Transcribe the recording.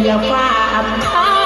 เพื่อฟ้าอับท้า